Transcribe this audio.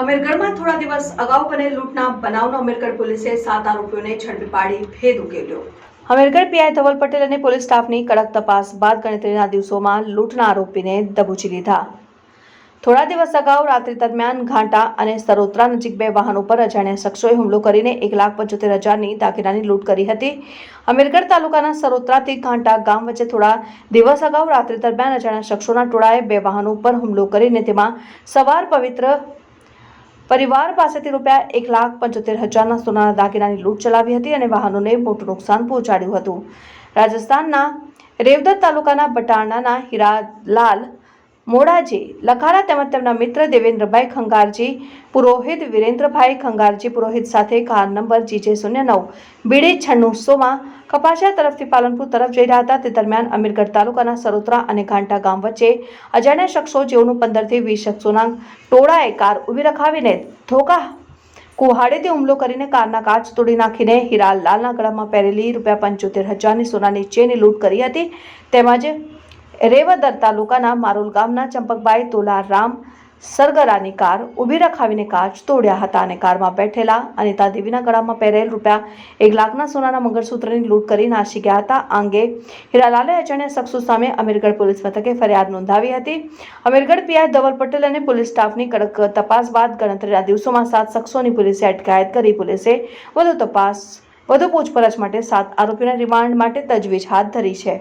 અમીરગઢમાં થોડા દિવસ અગાઉ બનેલ લૂંટના બનાવનો અમીરગઢ પોલીસે સાત આરોપીઓને ઝડપી પાડી ભેદ ઉકેલ્યો. અમીરગઢ પીઆઈ ધવલ પટેલ અને પોલીસ સ્ટાફની કડક તપાસ બાદ ગણતરીના દિવસોમાં લૂંટના આરોપીને દબોચી લીધા. થોડા દિવસ અગાઉ રાત્રિ દરમિયાન ઘાંટા અને સરોત્રા નજીક બે વાહન ઉપર અજાણ્યા શખ્સોએ હુમલો કરીને એક લાખ પંચોતેર હજારની દાગીનાની લૂંટ કરી હતી. અમીરગઢ તાલુકાના સરોત્રાથી ઘાંટા ગામ વચ્ચે થોડા દિવસ અગાઉ રાત્રિ દરમિયાન અજાણ્યા શખ્સોના ટોળાએ બે વાહનો ઉપર હુમલો કરીને તેમાં સવાર પવિત્ર પરિવાર પાસેથી રૂપિયા એક લાખ પંચોતેર હજારના સોનાના દાગીનાની લૂંટ ચલાવી હતી અને વાહનોને મોટું નુકસાન પહોંચાડ્યું હતું. રાજસ્થાનના રેવદત તાલુકાના બટાણાના હીરાલાલ મોડાજી લખારા તેમજ તેમના મિત્ર દેવેન્દ્રભાઈ ખંગારજી, પુરોહિત વિરેન્દ્રભાઈ ખંગારજી, પુરોહિત સાથે કાર નંબર જીજે શૂન્ય નવ, બીડી છન્નું સોમાં કપાસિયા તરફથી પાલનપુર તરફ જઈ રહ્યા હતા. તે દરમિયાન અમીરગઢ તાલુકાના સરોત્રા અને ઘાંટા ગામ વચ્ચે અજાણ્યા શખ્સો જેઓનું પંદરથી વીસ શખ્સોના ટોળાએ કાર ઊભી રખાવીને ધોકા કુહાડેથી હુમલો કરીને કારના કાચ તોડી નાખીને હિરાલ લાલના ગળામાં પહેરેલી રૂપિયા પંચોતેર હજારની સોનાની ચેની લૂંટ કરી હતી. તેમજ રેવદર તાલુકાના મારુલ ગામના ચંપકભાઈ તોલારામ સરગરાની કાર ઊભી રખાવીને કાચ તોડ્યા હતા અને કારમાં બેઠેલા અનિતા દેવીના ગળામાં પહેરેલ રૂપિયા એક લાખના સોનાના મંગળસૂત્રની લૂંટ કરી નાસી ગયા હતા. આ અંગે હીરાલાલે અજાણ્યા શખ્સો સામે અમીરગઢ પોલીસ મથકે ફરિયાદ નોંધાવી હતી. અમીરગઢ પીઆઈ ધવલ પટેલ અને પોલીસ સ્ટાફની કડક તપાસ બાદ ગણતરીના દિવસોમાં સાત શખ્સોની પોલીસે અટકાયત કરી. પોલીસે વધુ તપાસ, વધુ પૂછપરછ માટે સાત આરોપીના રિમાન્ડ માટે તજવીજ હાથ ધરી છે.